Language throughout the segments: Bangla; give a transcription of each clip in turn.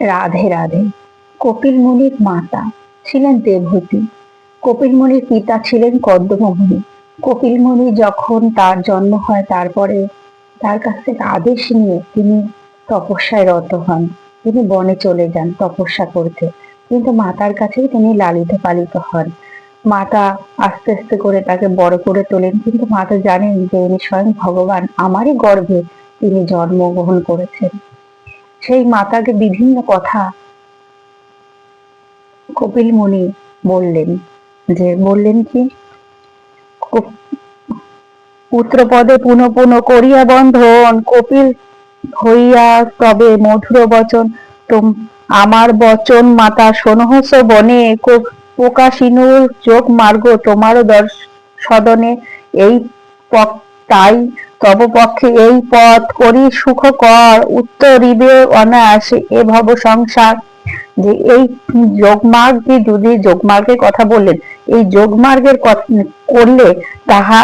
রাধে রাধে। কপিল মুনির মাতা ছিলেন দেবহূতি। কপিল মুনির পিতা ছিলেন কদ্মমুনি কপিল মুনি যখন তার জন্ম হয়, তারপরে তার কাছ থেকে আদেশ নিয়ে তিনি তপস্যায় রত হন। তিনি বনে চলে যান তপস্যা করতে। কিন্তু মাতার কাছেই তিনি লালিত পালিত হন। মাতা আস্তে আস্তে করে তাকে বড় করে তোলেন। কিন্তু মাতা জানেন যে, ইনি স্বয়ং ভগবান। আমারই গর্ভে তিনি জন্মগ্রহণ করেছেন। সেই মাতাকে বিভিন্ন কথা কপিল মুনি বললেন যে, বললেন কি? পুত্রপদে পুনঃ পুনঃ করিয়া বন্ধন, কপিল হইয়া তবে মধুর বচন, তোম আমার বচন মাতা সোনহস বনে প্রকাশিনুর যোগ মার্গ তোমারও দর্শ সদনে, এই তাই তব পক্ষে এই পথ করি সুখকর, উত্তরিবে অনায়াসে এ ভব সংসার। যে এই যোগমার্গে যদি যোগমার্গের কথা বললেন, এই যোগমার্গের করলে তাহা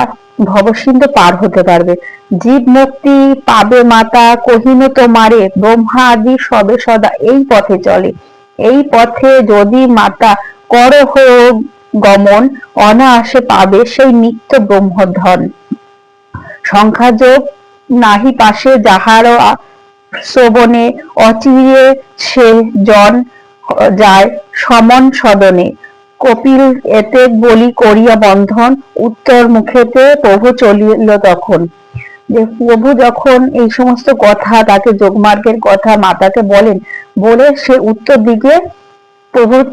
ভবসিন্ধু পার হতে পারবে। জীব মুক্তি পাবে মাতা, কহিন তোমারে ব্রহ্মা আদি সবে সদা এই পথে চলে। এই পথে যদি মাতা করহ গমন, অনায়াসে পাবে সেই নিত্য ব্রহ্মধন। সংখ্যাযোগ নাহি পাশে যাহারও আ- শ্রবণে অচিরে সে জন যায় সমন সদনে। কপিল এতে বলি করিয়া বন্ধন, উত্তর মুখেতে প্রভু চলিল তখন। যে প্রভু যখন এই সমস্ত কথা, তাকে যোগমার্গের কথা মাতাকে বলেন, বলে সে উত্তর দিকে প্রভু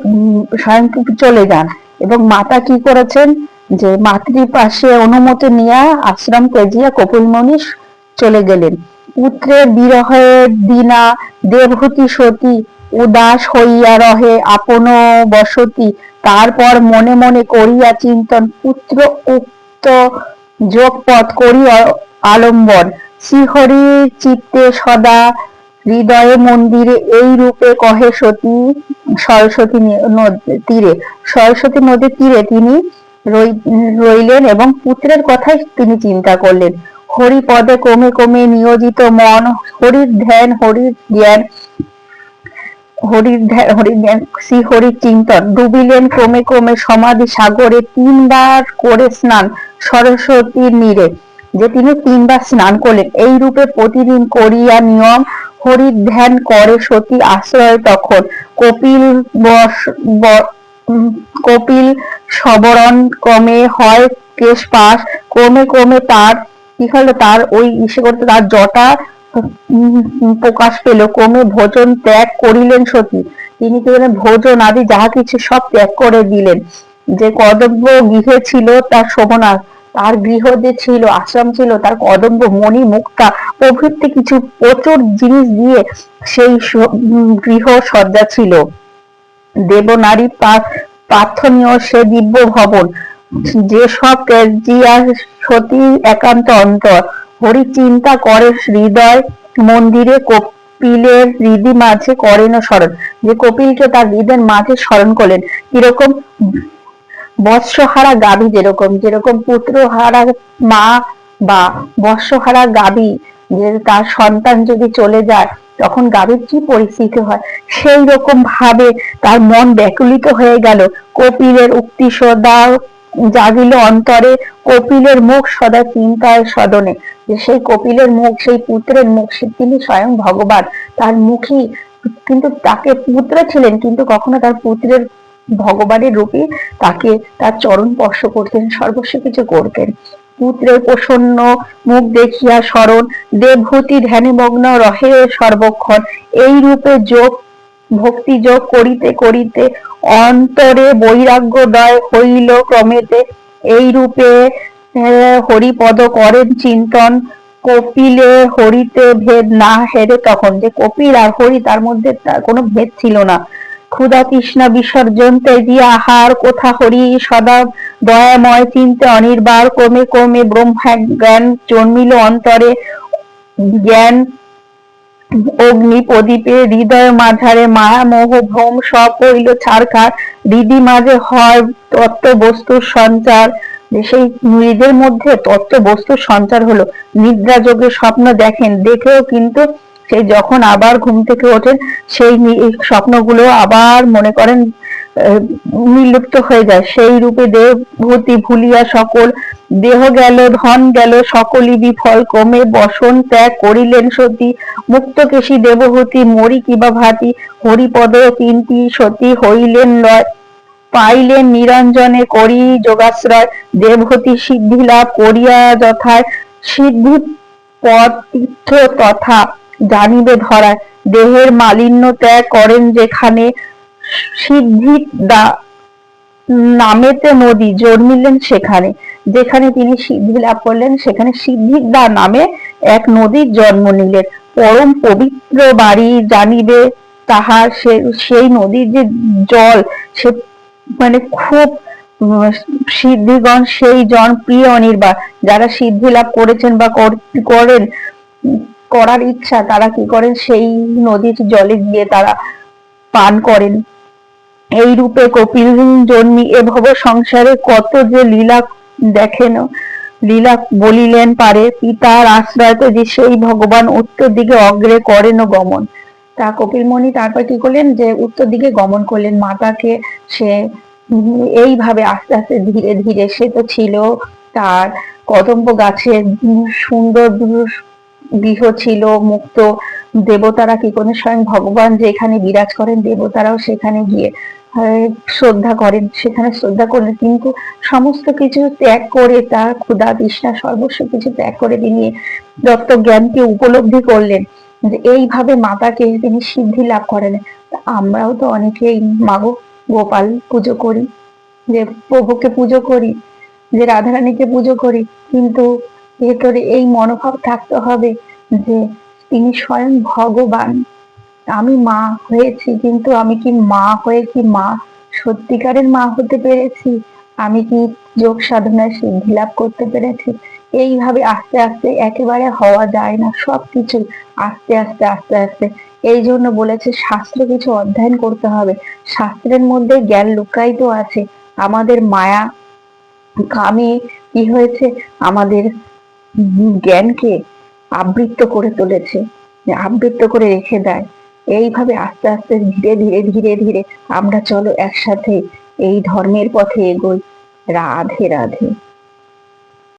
স্বয়ং চলে যান। এবং মাতা কি করেছেন? যে মাতৃ পাশে অনুমতি নিয়ে আশ্রম ত্যাজিয়া কপিলমণি চলে গেলেন। পুত্রের বিরহে দিনা দেবহূতি সতী, উদাস হইয়া রহে আপন বসতি। তারপর মনে মনে করিয়া চিন্তন, পুত্র উক্ত যোগপথ করি অ- আলম্বন। শ্রীহরি চিত্তে সদা হৃদয়ে মন্দিরে এই রূপে কহে সতী, সরস্বতী তীরে। সরস্বতী নদীর তীরে তিনি রইলেন এবং পুত্রের কথাই তিনি চিন্তা করলেন। হরি পদে কমে কমে নিয়োজিত মন, হরির ধ্যান, হরির জ্ঞান, হরির হরির জ্ঞান, শ্রী হরির চিন্তন ডুবিলেন ক্রমে ক্রমে সমাধি সাগরে তিনবার করে স্নান সরস্বতীর নীরে, যে তিনি তিনবার স্নান করলেন। এই রূপে প্রতিদিন করিয়া নিয়ম, হরির ধ্যান করে সতী আশ্রয় তখন। কপিল বস- কপিল সবরণ ক্রমে হয়, কেশ পাশ, ক্রমে ক্রমে তার, কি হলো তার? ওই ইসে করতে তার জটা প্রকাশ পেল, ক্রমে ভোজন ত্যাগ করিলেন সতী। তিনি কি ভোজন আদি যাহা কিছু সব ত্যাগ করে দিলেন। যে কদম্ব গৃহে ছিল তার শোভনা তার গৃহ যে ছিল, আশ্রম ছিল, তার কদম্ব মণি, মুক্তা প্রভৃতি কিছু প্রচুর জিনিস দিয়ে সেই গৃহ সজ্জা ছিল। দেবনারী পা- প্রার্থনীয় সে দিব্য ভবন যেসব ত্যাজিয়া সতী একান্ত অন্তর। হরি চিন্তা করে হৃদয় মন্দিরে, কপিলের হৃদি মাঝে করেন স্মরণ। যে কপিলকে তার হৃদয়ের মাঝে স্মরণ করলেন, কীরকম বৎসহারা গাভী, যেরকম যেরকম পুত্রহারা মা বা বৎসহারা গাভী, যে তার সন্তান যদি চলে যায় তখন গাভীর কি পরিস্থিতি হয় সেই রকম ভাবে তার মন ব্যাকুলিত হয়ে গেল। কপিলের উক্তি সদা জাগিল অন্তরে, কপিলের মুখ সদা চিন্তায় সদনে। সেই কপিলের মুখ, সেই পুত্রের মুখ তিনি স্বয়ং ভগবান। তার মুখই কিন্তু তাকে পুত্র ছিলেন, কিন্তু কখনো তার পুত্রের ভগবানের রূপে তাকে তার চরণ স্পর্শ করতেন, সর্বস্ব কিছু করতেন। পুত্রের প্রসন্ন, মুখ দেখিয়া স্মরণ দেবভূতি ধ্যানে মগ্ন রহে সর্বক্ষণ। এই রূপে যোগ, ভক্তি যোগ করিতে করিতে অন্তরে বৈরাগ্যদয় হইল ক্রমেতে। এই রূপে হরিপদ করেন চিন্তন, কপিলে হরিতে ভেদ না হেরে তখন। যে কপিল আর হরি তার মধ্যে তার কোনো ভেদ ছিল না। ক্ষুধা তৃষ্ণা বিসর্জন তেজি আহার, কোথা হরি সদা দয়াময় চিন্তে অনির্বার ক্রমে ক্রমে ব্রহ্মা জ্ঞান জন্মিল অন্তরে জ্ঞান অগ্নি প্রদীপে হৃদয় মাঝারে মায়া মোহ ভ্রম সব হইল ছাড়খার হৃদি মাঝে হয় তত্ত্ব বস্তুর সঞ্চার। সেই নিজের মধ্যে তত্ত্ব বস্তুর সঞ্চার হলো। নিদ্রা যোগে স্বপ্ন দেখেন, দেখেও কিন্তু সেই যখন আবার ঘুম থেকে ওঠেন, সেই স্বপ্নগুলো আবার মনে করেন নির্লুপ্ত হয়ে যায়। সেই রূপে দেহভূতি ভুলিয়া সকল, দেহ গেল, ধন গেল, সকলই বিফল। ক্রমে বসন ত্যাগ করিলেন সতী। মুক্তকেশী দেবহূতি, মরি কিবা ভাতি। হরিপদ তিনটি সতী হইলেন লয়। পাইলেন নিরঞ্জনে করি যোগাশ্রয়। দেবহূতি সিদ্ধি লাভ করিয়া যথায়। সিদ্ধি তীর্থ তথা জানিবে ধরায়। দেহের মালিন্য ত্যাগ করেন যেখানে সিদ্ধি দা নামেতে নদী জন্মিলেন সেখানে। যেখানে তিনি সিদ্ধি লাভ করলেন, সেখানে সিদ্ধিদা নামে এক নদীর জন্ম নিলেন। পরম পবিত্র বাড়ি জানিবে তাহার সেই নদীর যে জল, সে মানে খুব সিদ্ধিগণ সেই জন প্রিয় অনির্বাণ। যারা সিদ্ধি লাভ করেছেন বা করেন, করার ইচ্ছা, তারা কি করেন? সেই নদীর জলে গিয়ে তারা পান করেন। এই রূপে কপিল জন্মি এ ভব সংসারে কত যে লীলা দেখেন। লীলা বলিলেন, পারে, পিতার আশ্রয়তে যে সেই ভগবান উত্তর দিকে অগ্রে করেন গমন। তা কপিল মুনি তারপর কি করলেন? যে উত্তর দিকে গমন করলেন। মাতাকে সে এইভাবে আস্তে আস্তে ধীরে ধীরে, সে তো ছিল তার কদম্ব গাছের সুন্দর গৃহ ছিল, মুক্ত দেবতারা কি করেন স্বয়ং ভগবান যেখানে বিরাজ করেন, দেবতারাও সেখানে গিয়ে শ্রদ্ধা করেন, সেখানে শ্রদ্ধা করলেন। কিন্তু সমস্ত কিছু ত্যাগ করে তার ক্ষুধা তৃষ্ণা সর্বস্ব কিছু ত্যাগ করে তিনি দত্ত জ্ঞানকে উপলব্ধি করলেন যে এইভাবে মাতাকে তিনি সিদ্ধি লাভ করেন। আমরাও তো অনেকেই মাগো, গোপাল পুজো করি, যে প্রভুকে পুজো করি, যে রাধারানীকে পুজো করি, কিন্তু ভেতরে এই মনোভাব থাকতে হবে যে তিনি স্বয়ং ভগবান। আমি মা হয়েছি, কিন্তু আমি কি মা হয়ে কি মা? সত্যিকারের মা হতে পেরেছি? আমি কি যোগ সাধনায় সিদ্ধি লাভ করতে পেরেছি? এইভাবে আস্তে আস্তে একেবারে হওয়া যায় না। সবকিছু আস্তে আস্তে আস্তে আস্তে। এই জন্য বলেছে, শাস্ত্র কিছু অধ্যয়ন করতে হবে। শাস্ত্রের মধ্যে জ্ঞান লুকায়িত আছে। আমাদের মায়া কামে কি হয়েছে? আমাদের জ্ঞানকে আবৃত্ত করে তুলেছে। আবৃত্ত করে রেখে দেয়। এইভাবে আস্তে আস্তে ধীরে ধীরে ধীরে ধীরে আমরা চলো একসাথে এই ধর্মের পথে এগোই। রাধে রাধে।